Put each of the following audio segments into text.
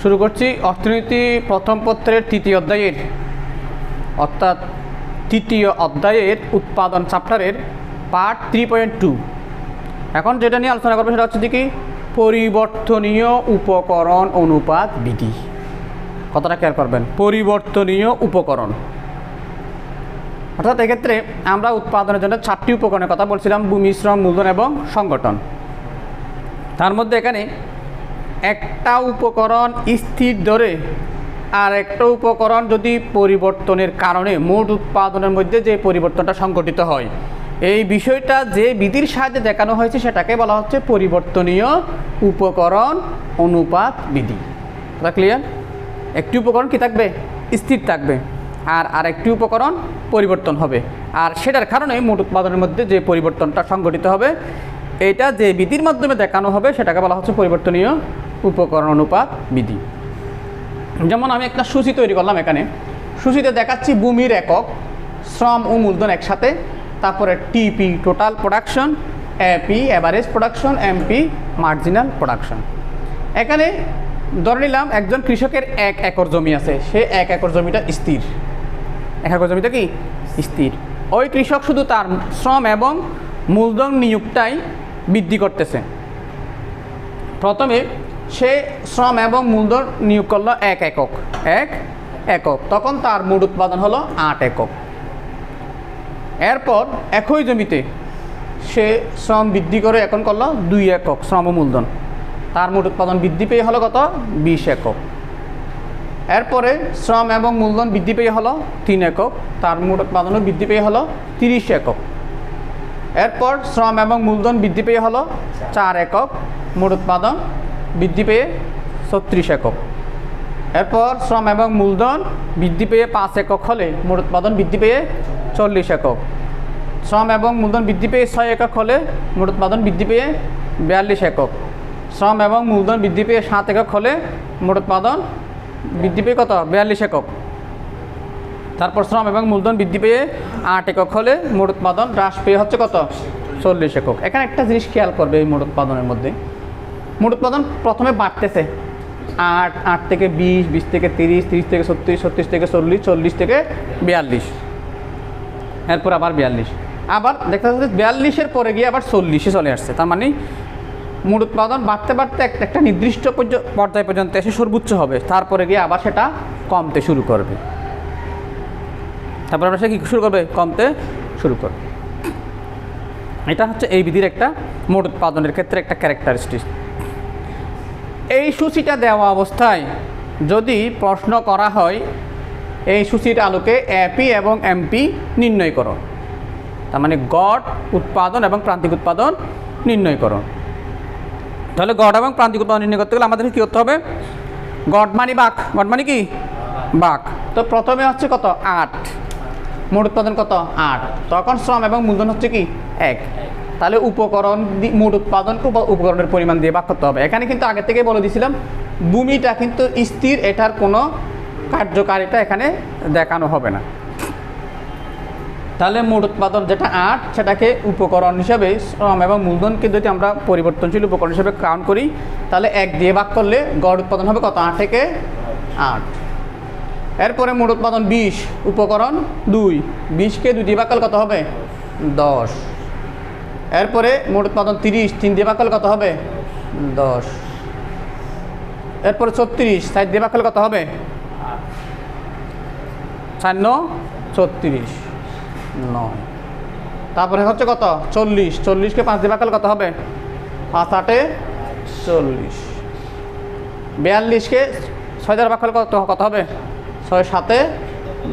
শুরু করছি অর্থনীতি প্রথম পত্রের তৃতীয় অধ্যায়ের। অর্থাৎ তৃতীয় অধ্যায়ের উৎপাদন চ্যাপ্টারের পার্ট থ্রি পয়েন্ট টু এখন যেটা নিয়ে আলোচনা করব সেটা হচ্ছে কি? পরিবর্তনীয় উপকরণ অনুপাত বিধি কথাটা খেয়াল করবেন, পরিবর্তনীয় উপকরণ। অর্থাৎ এক্ষেত্রে আমরা উৎপাদনের জন্য চারটি উপকরণের কথা বলছিলাম ভূমি শ্রম মূলধন এবং সংগঠন। তার মধ্যে এখানে একটা উপকরণ স্থির ধরে, আর একটা উপকরণ যদি পরিবর্তনের কারণে মোট উৎপাদনের মধ্যে যে পরিবর্তনটা সংঘটিত হয়। এই বিষয়টা যে বিধির সাহায্যে দেখানো হয়েছে সেটাকে বলা হচ্ছে পরিবর্তনীয় উপকরণ অনুপাত বিধি। কথা ক্লিয়ার একটি উপকরণ কি থাকবে? স্থির থাকবে, আর আরেকটি উপকরণ পরিবর্তন হবে, আর সেটার কারণে মোট উৎপাদনের মধ্যে যে পরিবর্তনটা সংঘটিত হবে, এটা যে বিধির মাধ্যমে দেখানো হবে সেটাকে বলা হচ্ছে পরিবর্তনীয় উপকরণ অনুপাত বিধি। যেমন আমি একটা সূচি তৈরি করলাম এখানে। সূচিতে দেখাচ্ছি ভূমির একক, শ্রম ও মূলধন একসাথে, তারপরে TP total production, AP average production, MP marginal production. এখানে ধরে নিলাম একজন কৃষকের এক একর জমি আছে, সে এক একর জমিটা স্থির। এক একর জমিটা কি? স্থির। ওই কৃষক শুধু তার শ্রম এবং মূলধন নিয়োগটাই বৃদ্ধি করতেছে। প্রথমে সে শ্রম এবং মূলধন নিয়োগ করল এক একক এক একক। তখন তার মোট উৎপাদন হলো আট একক। এরপর একই জমিতে সে শ্রম বৃদ্ধি করে এখন করল দুই একক শ্রম মূলধন। তার মোট উৎপাদন বৃদ্ধি পেয়ে হলো কত? বিশ একক। এরপরে শ্রম এবং মূলধন বৃদ্ধি পেয়ে হলো তিন একক। তার মোট উৎপাদনও বৃদ্ধি পেয়ে হলো তিরিশ একক। এরপর শ্রম এবং মূলধন বৃদ্ধি পেয়ে হলো চার একক। মোট উৎপাদন বৃদ্ধি পেয়ে ছত্রিশ একক। এরপর শ্রম এবং মূলধন বৃদ্ধি পেয়ে পাঁচ একক হলে মোট উৎপাদন বৃদ্ধি পেয়ে চল্লিশ একক। শ্রম এবং মূলধন বৃদ্ধি পেয়ে ছয় একক হলে মোট উৎপাদন বৃদ্ধি পেয়ে বিয়াল্লিশ একক। শ্রম এবং মূলধন বৃদ্ধি পেয়ে সাত একক হলে মোট উৎপাদন বৃদ্ধি পেয়ে কত? বিয়াল্লিশ একক। তারপর শ্রম এবং মূলধন বৃদ্ধি পেয়ে আট একক হলে মোট উৎপাদন হ্রাস পেয়ে হচ্ছে কত? চল্লিশ একক। এখানে একটা জিনিস খেয়াল করবে এই মোট উৎপাদনের মধ্যে। মোট উৎপাদন প্রথমে বাড়তেছে। আট আট থেকে বিশ বিশ থেকে তিরিশ তিরিশ থেকে ছত্রিশ ছত্রিশ থেকে চল্লিশ চল্লিশ থেকে বিয়াল্লিশ। এরপর আবার বিয়াল্লিশ। আবার দেখতে পাচ্ছি বিয়াল্লিশের পরে গিয়ে আবার চল্লিশে চলে আসছে। তার মানে মোট উৎপাদন বাড়তে বাড়তে একটা একটা নির্দিষ্ট পর্য- পর্যায় পর্যন্ত এসে সর্বোচ্চ হবে। তারপরে গিয়ে আবার সেটা কমতে শুরু করবে। তারপর আমরা সে কী শুরু করবে? কমতে শুরু করবে। এটা হচ্ছে এই বিধির একটা মোট উৎপাদনের ক্ষেত্রে একটা ক্যারেক্টারিস্টিক এই সূচিটা দেওয়া অবস্থায় যদি প্রশ্ন করা হয়, এই সূচির আলোকে এপি এবং এমপি নির্ণয় করো। তার মানে গড়, উৎপাদন এবং প্রান্তিক উৎপাদন নির্ণয় করো। তাহলে গড় এবং প্রান্তিক উৎপাদন নির্ণয় করতে গেলে আমাদের কী করতে হবে? গড় মানে বাক। গড় মানে কি? বাক। তো প্রথমে হচ্ছে কত? আট। মোট উৎপাদন কত? আট। তখন শ্রম এবং মূলধন হচ্ছে কি? এক। তাহলে উপকরণ মোট উৎপাদনকে উপ- উপকরণের পরিমাণ দিয়ে ভাগ করতে হবে। এখানে কিন্তু আগে থেকে বলে দিয়েছিলাম ভূমিটা কিন্তু স্থির, এটার কোনো কার্যকারিতা এখানে দেখানো হবে না। তাহলে মোট উৎপাদন যেটা আট, সেটাকে উপকরণ হিসাবে শ্রম এবং মূলধনকে যদি আমরা পরিবর্তনশীল উপকরণ হিসেবে কাউন্ট করি, তাহলে এক দিয়ে ভাগ করলে গড় উৎপাদন হবে কত? আট থেকে আট। এরপরে মোট উৎপাদন বিশ, উপকরণ দুই। বিশকে দুই দিয়ে ভাগ করলে কত হবে? দশ। এরপরে মোট উৎপাদন তিরিশ। তিন দিয়ে ভাগ কত হবে? দশ। এরপরে ছত্রিশ। চার দিয়ে ভাগ কত হবে? চার ন, ছত্রিশ। নয়। তারপরে হচ্ছে কত? চল্লিশ। চল্লিশকে পাঁচ দিয়ে করলে কত হবে? পাঁচ আটে চল্লিশ। বিয়াল্লিশকে ছয় দ্বারা করলে কত কত হবে? ছয় সাতে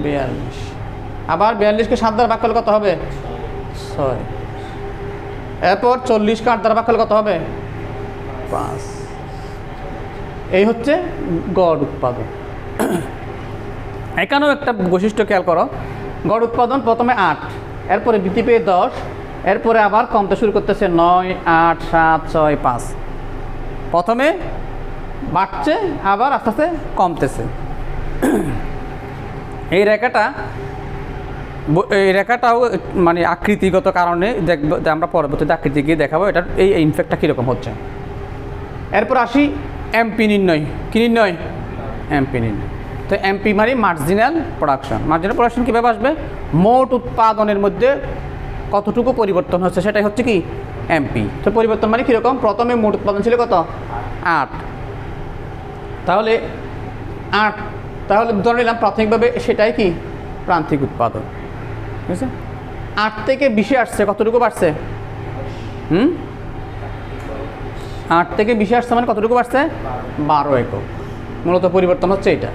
বিয়াল্লিশ। আবার বিয়াল্লিশকে সাত দ্বারা ভাগ কত হবে? ছয়। এরপর চল্লিশকে আট দ্বারা ভাগ করলে কত হবে? পাঁচ। এই হচ্ছে গড় উৎপাদন। এখানেও একটা বৈশিষ্ট্য খেয়াল করো। গড় উৎপাদন প্রথমে আট এরপরে বৃদ্ধি পেয়ে দশ এরপরে আবার কমতে শুরু করতেছে নয় আট সাত ছয় পাঁচ। প্রথমে বাড়ছে আবার আস্তে আস্তে কমতেছে। এই রেখাটা এই রেখাটাও মানে আকৃতিগত কারণে দেখব আমরা পরবর্তীতে আকৃতি গিয়ে দেখাবো এটার এই ইনফেক্টটা কীরকম হচ্ছে। এরপর আসি এমপি নির্ণয়। কী নির্ণয়? এমপি নির্ণয়। তো এমপি মানে মার্জিনাল প্রোডাকশন মার্জিনাল প্রোডাকশন কীভাবে আসবে? মোট উৎপাদনের মধ্যে কতটুকু পরিবর্তন হচ্ছে, সেটাই হচ্ছে কি? এমপি তো পরিবর্তন মানে কীরকম? প্রথমে মোট উৎপাদন ছিল কত? আট। তাহলে আট। তাহলে ধরে নিলাম প্রাথমিকভাবে সেটাই কি? প্রান্তিক উৎপাদন। ঠিক আছে আট থেকে বিশে আসছে, কতটুকু বাড়ছে? হুম? আট থেকে বিশে আসছে মানে কতটুকু বাড়ছে? বারো একক। মূলত পরিবর্তন হচ্ছে এটা।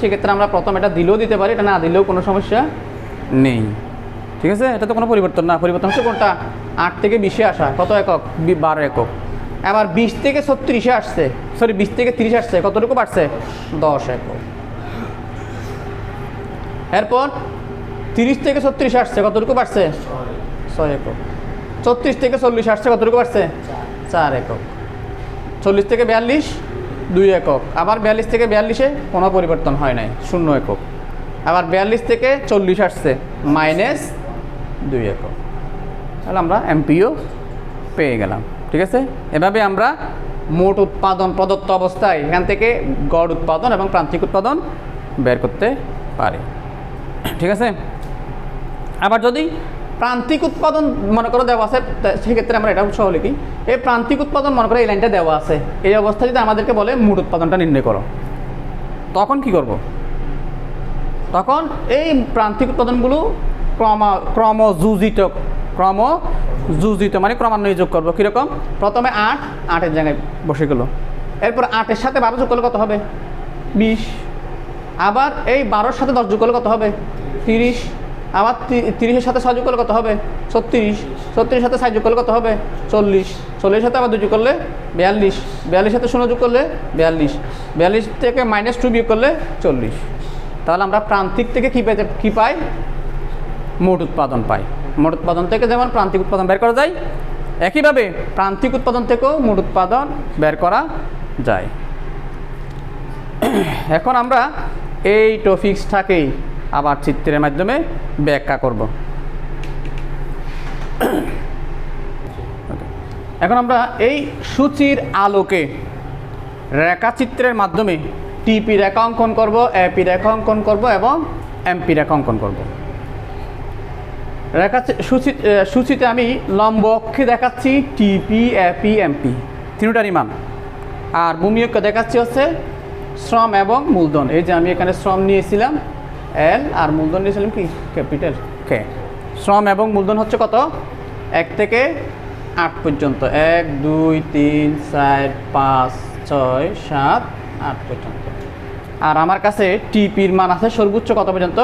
সেক্ষেত্রে আমরা প্রথম এটা দিলেও দিতে পারি, এটা না দিলেও কোনো সমস্যা নেই। ঠিক আছে? এটা তো কোনো পরিবর্তন না। পরিবর্তন হচ্ছে কোনটা? আট থেকে বিশে আসা। কত একক? বারো একক। আবার বিশ থেকে ছত্রিশে আসছে। সরি, বিশ থেকে তিরিশে আসছে। কতটুকু বাড়ছে? দশ একক। এরপর তিরিশ থেকে ছত্রিশ আসছে, কতটুকু বাড়ছে? ছয় একক। ছত্রিশ থেকে চল্লিশ আসছে, কতটুকু বাড়ছে? চার একক। চল্লিশ থেকে বিয়াল্লিশ, দুই একক। আবার বিয়াল্লিশ থেকে বিয়াল্লিশে কোনো পরিবর্তন হয় নাই, শূন্য একক। আবার বিয়াল্লিশ থেকে চল্লিশ আসছে, মাইনাস দুই একক। তাহলে আমরা এমপিও পেয়ে গেলাম, ঠিক আছে? এভাবে আমরা মোট উৎপাদন প্রদত্ত অবস্থায় এখান থেকে গড় উৎপাদন এবং প্রান্তিক উৎপাদন বের করতে পারি, ঠিক আছে? আবার যদি প্রান্তিক উৎপাদন মনে করো দেওয়া আছে সেক্ষেত্রে আমরা এটা সহ লিখি। এই প্রান্তিক উৎপাদন মনে করো এই লাইনটা দেওয়া আছে, এই অবস্থায় যদি আমাদেরকে বলে মোট উৎপাদনটা নির্ণয় করো, তখন কি করব? তখন এই প্রান্তিক উৎপাদনগুলো ক্রম, ক্রমযুজিত ক্রম যুজিত মানে ক্রমান্বয়ে যোগ করব। কীরকম? প্রথমে আট, আটের জায়গায় বসে গেল। এরপর আটের সাথে বারো যোগ করলে কত হবে? বিশ। আবার এই বারোর সাথে দশ যোগ করলে কত হবে? তিরিশ। আবার তি- তিরিশের সাথে যোগ করলে কত হবে? ছত্রিশ। ছত্রিশের সাথে সাহায্য করলে কত হবে? চল্লিশ। চল্লিশের সাথে আবার দুই করলে বিয়াল্লিশ। বিয়াল্লিশ সাথে শূন্য যোগ করলে বিয়াল্লিশ। বিয়াল্লিশ থেকে মাইনাস টু বিয়োগ করলে চল্লিশ। তাহলে আমরা প্রান্তিক থেকে কী পেতে কী পাই? মোট উৎপাদন পাই। মোট উৎপাদন থেকে যেমন প্রান্তিক উৎপাদন বের করা যায়, একইভাবে প্রান্তিক উৎপাদন থেকেও মোট উৎপাদন বের করা যায়। এখন আমরা এই টপিক্সটাকেই আবার চিত্রের মাধ্যমে ব্যাখ্যা করব। এখন আমরা এই সূচির আলোকে রেখাচিত্রের মাধ্যমে টিপি রেখা অঙ্কন করব এপি রেখা অঙ্কন করব এবং এমপি রেখা অঙ্কন করব। রেখা সূচি সূচিতে আমি লম্ব অক্ষে দেখাচ্ছি টিপি এপি এমপি তিনটারই মান আর ভূমি অক্ষে দেখাচ্ছি হচ্ছে শ্রম এবং মূলধন। এই যে আমি এখানে শ্রম নিয়েছিলাম এল আর মূলধন নিয়েছিলাম কি? ক্যাপিটাল। কে শ্রম এবং মূলধন হচ্ছে কত? এক থেকে আট পর্যন্ত। এক, দুই, তিন, চার, পাঁচ, ছয়, সাত, আট পর্যন্ত। আর আমার কাছে টিপির মান আছে সর্বোচ্চ কত পর্যন্ত?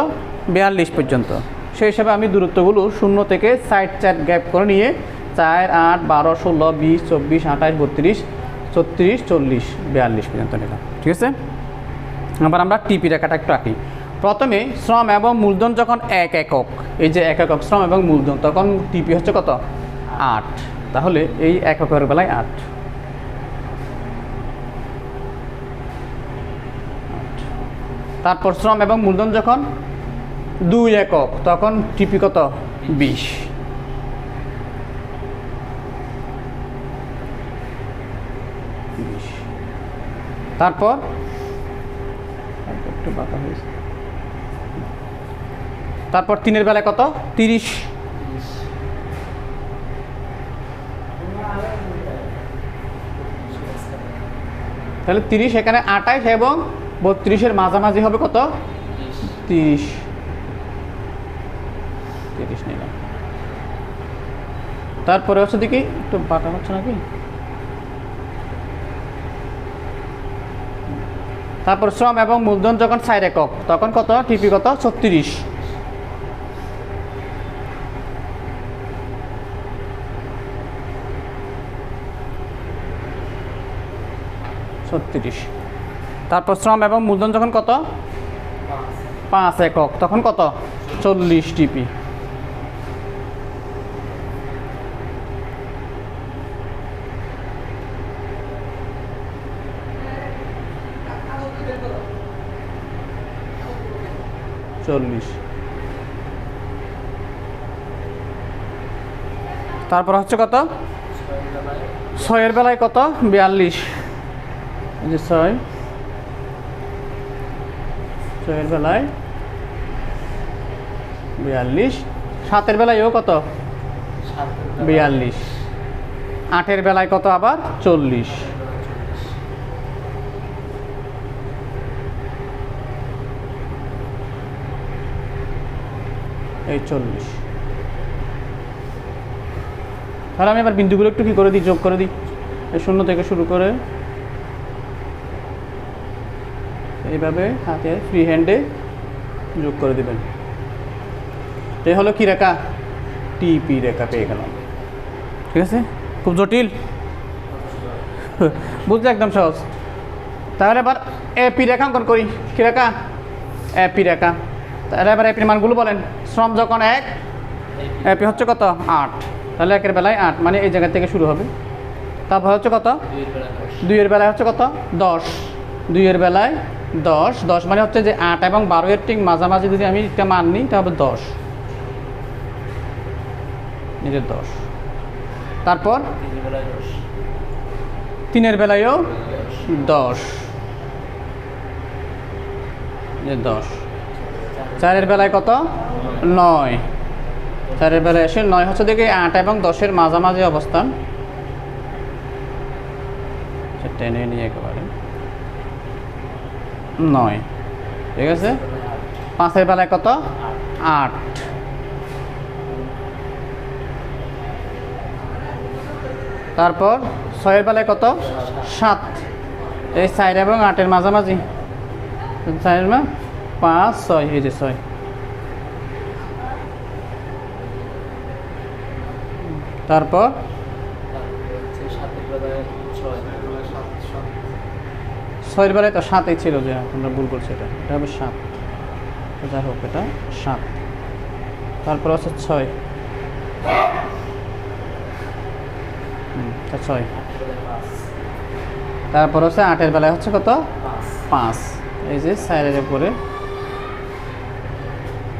বিয়াল্লিশ পর্যন্ত। সেই হিসাবে আমি দূরত্বগুলো শূন্য থেকে সাইড চার গ্যাপ করে নিয়ে চার, আট, বারো, ষোলো, বিশ, চব্বিশ, আঠাশ, বত্রিশ, ছত্রিশ, চল্লিশ, বিয়াল্লিশ পর্যন্ত নিলাম। ঠিক আছে? আবার আমরা টিপি রেখাটা একটু আঁকি। প্রথমে শ্রম এবং মূলধন যখন এক একক, এই যে এক একক শ্রম এবং মূলধন, তখন টিপি হচ্ছে কত? আট। তাহলে এই এককের বেলায় আট। তারপর শ্রম এবং মূলধন যখন দুই একক, তখন টিপি কত? বিশ। তারপর, একটু বাঁকা হয়েছে। তারপর তিনের বেলায় কত? তিরিশ। তাহলে তিরিশ, এখানে আটাইশ এবং বত্রিশের মাঝামাঝি হবে কত? তিরিশ। তিরিশ নিলাম। তারপরে হচ্ছে দেখি, একটু বাটা হচ্ছে নাকি? তারপর শ্রম এবং মূলধন যখন সাইড একক, তখন কত? টিপি কত? ছত্রিশ। ছত্রিশ। তারপর শ্রম এবং মূলধন যখন কত? পাঁচ একক। তখন কত? চল্লিশ টিপি। চল্লিশ। তারপর হচ্ছে কত? ছয়ের বেলায় কত? বিয়াল্লিশ। যে ছয় ছয়ের বেলায় বিয়াল্লিশ সাতের বেলায়ও কত বিয়াল্লিশ আটের বেলায় কত আবার চল্লিশ এই চল্লিশ তাহলে আমি এবার বিন্দুগুলো একটু কি করে দিই যোগ করে দিই শূন্য থেকে শুরু করে এইভাবে হাতে ফ্রি হ্যান্ডে যোগ করে দিবেন। এই হলো কি রেখা? টিপি রেখা পেয়ে গেলাম। ঠিক আছে? খুব জটিল। বুঝতে একদম সহজ। তাহলে এবার এপি রেখাঙ্কন করি। কী রেখা? এপি রেখা। তাহলে এবার এপির মানগুলো বলেন। শ্রম যখন এক এপি হচ্ছে কত? আট। তাহলে একের বেলায় আট মানে এই জায়গা থেকে শুরু হবে। তারপর হচ্ছে কত? দুইয়ের বেলায় হচ্ছে কত? দশ। দুইয়ের বেলায় দশ দশ মানে হচ্ছে যে আট এবং বারো এর ঠিক মাঝামাঝি যদি আমি একটা মান নিই তাহলে দশ। নিজের দশ। তারপর? তিনের বেলায়ও দশ। দশ। চারের বেলায় কত? নয়। চারের বেলায় এসে নয় হচ্ছে দেখি আট এবং দশের মাঝামাঝি অবস্থান। আচ্ছা, টেনে নিয়ে একেবারে। নয়। ঠিক আছে? পাঁচের বেলায় কত? আট। তারপর ছয়ের বেলায় কত? সাত। এই চার এবং আটের মাঝামাঝি। চারের মা? পাঁচ, ছয়। এই যে ছয়। তারপর ছয়ের বেলায় তো সাতই ছিল যে, তোমরা ভুল করছ এটা। এটা হবে সাত। যাই হোক, এটা সাত। তারপর হচ্ছে ছয়। ছয়। তারপর হচ্ছে আটের বেলায় হচ্ছে কত? পাঁচ। এই যে সাইডের উপরে।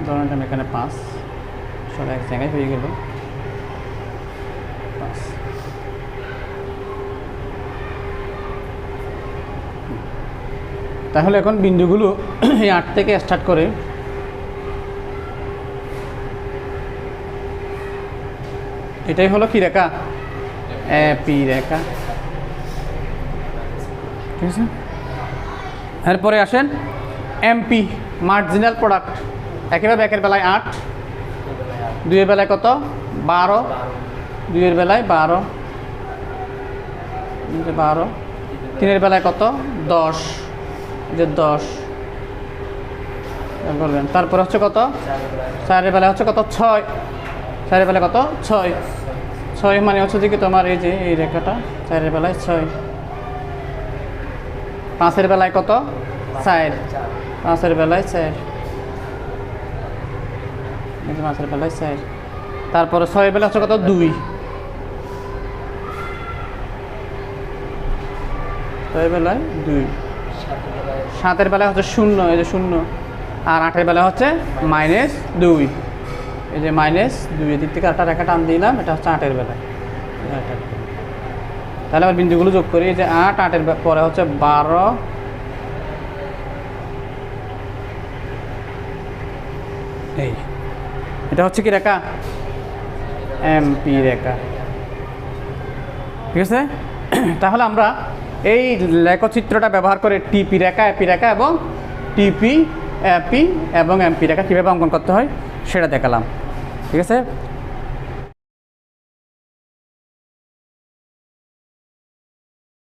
ধরেন, এখানে পাঁচ। সব এক জায়গায় হয়ে গেল পাঁচ তাহলে এখন বিন্দুগুলো এই আট থেকে স্টার্ট করে। এটাই হলো কি রেখা? পি রেখা। ঠিক আছে? এরপরে আসেন এমপি মার্জিনাল প্রোডাক্ট একেবারে একের বেলায় আট। দুইয়ের বেলায় কত? বারো। দুইয়ের বেলায় বারো বারো। তিনের বেলায় কত? দশ। যে দশ। বলবেন, তারপর হচ্ছে কত? চারের বেলায় হচ্ছে কত? ছয়। চারের বেলায় কত? ছয়। ছয় মানে হচ্ছে কি তোমার এই যে এই রেখাটা? চারের বেলায় ছয়। পাঁচের বেলায় কত? চার। পাঁচের বেলায় চার। পাঁচের বেলায় চার। তারপরে ছয়ের বেলা হচ্ছে কত? দুই। ছয় বেলায় দুই। সাতের বেলায় হচ্ছে শূন্য, এই যে শূন্য। আর আটের বেলা হচ্ছে মাইনাস দুই। এই যে মাইনাস দুই এদিক থেকে আটটা রেখা টান দিলাম, এটা হচ্ছে আটের বেলায়। তাহলে আবার বিন্দুগুলো যোগ করি, এই যে আট, আটের পরে হচ্ছে বারো। এই, এটা হচ্ছে কি রেখা? এমপি রেখা। ঠিক আছে? তাহলে আমরা এই লেখচিত্রটা ব্যবহার করে টিপি রেখা এপি রেখা এবং টিপি এপি এবং এমপি রেখা কীভাবে অঙ্কন করতে হয় সেটা দেখালাম। ঠিক আছে?